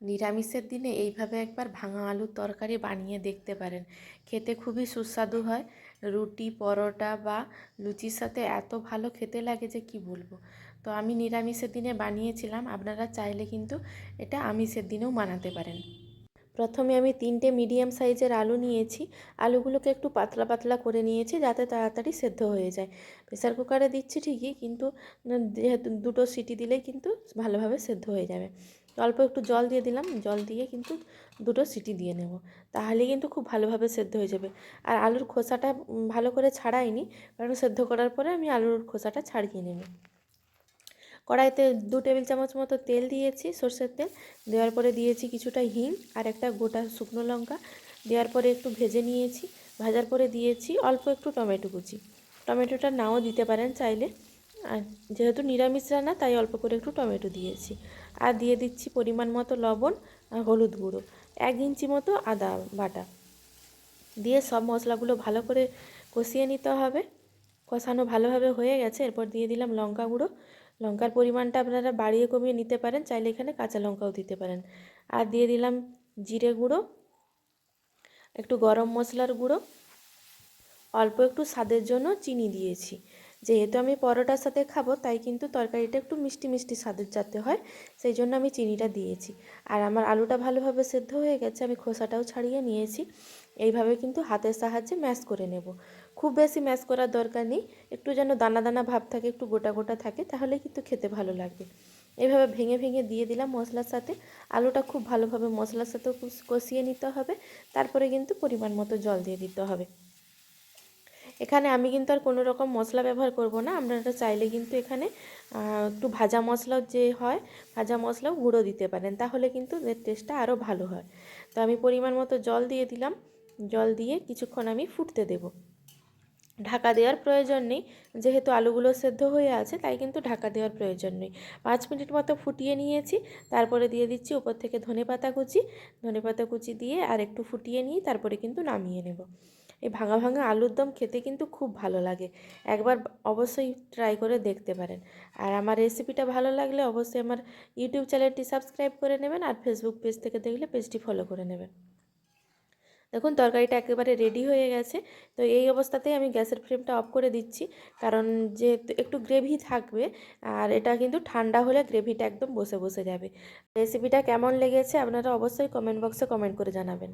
নিরামিষের দিনে এইভাবে একবার ভাঙা আলুর তরকারি বানিয়ে দেখতে পারেন। খেতে খুবই সুস্বাদু হয়। রুটি, পরোটা বা লুচির সাথে এত ভালো খেতে লাগে যে কি বলব? তো আমি নিরামিষের দিনে বানিয়েছিলাম। আপনারা চাইলে কিন্তু এটা আমিষের দিনেও বানাতে পারেন। প্রথমে আমি তিনটে মিডিয়াম সাইজের আলু নিয়েছি। আলুগুলোকে একটু পাতলা পাতলা করে নিয়েছি যাতে তাড়াতাড়ি সেদ্ধ হয়ে যায়। প্রেসার কুকারে দিচ্ছি ঠিকই, কিন্তু যেহেতু দুটো সিটি দিলেই কিন্তু ভালোভাবে সেদ্ধ হয়ে যাবে। অল্প একটু জল দিয়ে দিলাম। জল দিয়ে কিন্তু দুটো সিটি দিয়ে নেব। তাহলে কিন্তু খুব ভালোভাবে সেদ্ধ হয়ে যাবে। আর আলুর খোসাটা ভালো করে ছাড়াইনি, কারণ সেদ্ধ করার পরে আমি আলুর খোসাটা ছাড়িয়ে নেব। কড়াইতে দু টেবিল চামচ মতো তেল দিয়েছি, সর্ষের তেল। দেওয়ার পরে দিয়েছি কিছুটা হিং আর একটা গোটা শুকনো লঙ্কা। দেওয়ার পরে একটু ভেজে নিয়েছি। ভাজার পরে দিয়েছি অল্প একটু টমেটো কুচি। টমেটোটা নাও দিতে পারেন চাইলে। আর যেহেতু নিরামিষ রান্না, তাই অল্প করে একটু টমেটো দিয়েছি। আর দিয়ে দিচ্ছি পরিমাণ মতো লবণ আর হলুদ গুঁড়ো, এক ইঞ্চি মতো আদা বাটা। দিয়ে সব মশলাগুলো ভালো করে কষিয়ে নিতে হবে। কষানো ভালোভাবে হয়ে গেছে। এরপর দিয়ে দিলাম লঙ্কা গুঁড়ো। লঙ্কার পরিমাণটা আপনারা বাড়িয়ে কমিয়ে নিতে পারেন, চাইলে এখানে কাঁচা লঙ্কাও দিতে পারেন। আর দিয়ে দিলাম জিরে গুঁড়ো, একটু গরম মশলার গুঁড়ো। অল্প একটু স্বাদের জন্য চিনি দিয়েছি। যেহেতু আমি পরোটার সাথে খাব, তাই কিন্তু তরকারিটা একটু মিষ্টি মিষ্টি স্বাদের যাতে হয়, সেই জন্য আমি চিনিটা দিয়েছি। আর আমার আলুটা ভালোভাবে সেদ্ধ হয়ে গেছে, আমি খোসাটাও ছাড়িয়ে নিয়েছি। এইভাবে কিন্তু হাতের সাহায্যে ম্যাশ করে নেব। খুব বেশি ম্যাশ করার দরকার নেই, একটু যেন দানা দানা ভাব থাকে, একটু গোটা গোটা থাকে, তাহলে কিন্তু খেতে ভালো লাগবে। এভাবে ভেঙে ভেঙে দিয়ে দিলাম মশলার সাথে। আলুটা খুব ভালোভাবে মশলার সাথেও কষিয়ে নিতে হবে, তারপরে কিন্তু পরিমাণ মতো জল দিয়ে দিতে হবে। এখানে আমি কিন্তু আর কোনো রকম মশলা ব্যবহার করব না। আপনারা চাইলে কিন্তু এখানে একটু ভাজা মশলাও যে হয়, ভাজা মশলাও গুঁড়ো দিতে পারেন। তাহলে কিন্তু এর টেস্টটা আরও ভালো হয়। তো আমি পরিমাণ মতো জল দিয়ে দিলাম। জল দিয়ে কিছুক্ষণ আমি ফুটতে দেব। ঢাকা দেওয়ার প্রয়োজন নেই। যেহেতু আলুগুলো সেদ্ধ হয়ে আছে, তাই কিন্তু ঢাকা দেওয়ার প্রয়োজন নেই। পাঁচ মিনিট মতো ফুটিয়ে নিয়েছি। তারপরে দিয়ে দিচ্ছি উপর থেকে ধনে পাতা কুচি। ধনে পাতা কুচি দিয়ে আর একটু ফুটিয়ে নিয়ে তারপরে কিন্তু নামিয়ে নেব। এই ভাঙা ভাঙা আলুর দম খেতে কিন্তু খুব ভালো লাগে। একবার অবশ্যই ট্রাই করে দেখতে পারেন। আর আমার রেসিপিটা ভালো লাগলে অবশ্যই আমার ইউটিউব চ্যানেলটি সাবস্ক্রাইব করে নেবেন আর ফেসবুক পেজ থেকে দেখলে পেজটি ফলো করে নেবেন। দেখুন, তরকারিটা একেবারে রেডি হয়ে গেছে। তো এই অবস্থাতেই আমি গ্যাসের ফ্লেমটা অফ করে দিচ্ছি। কারণ যেহেতু একটু গ্রেভি থাকবে, আর এটা কিন্তু ঠান্ডা হলে গ্রেভিটা একদম বসে বসে যাবে। রেসিপিটা কেমন লেগেছে আপনারা অবশ্যই কমেন্ট বক্সে কমেন্ট করে জানাবেন।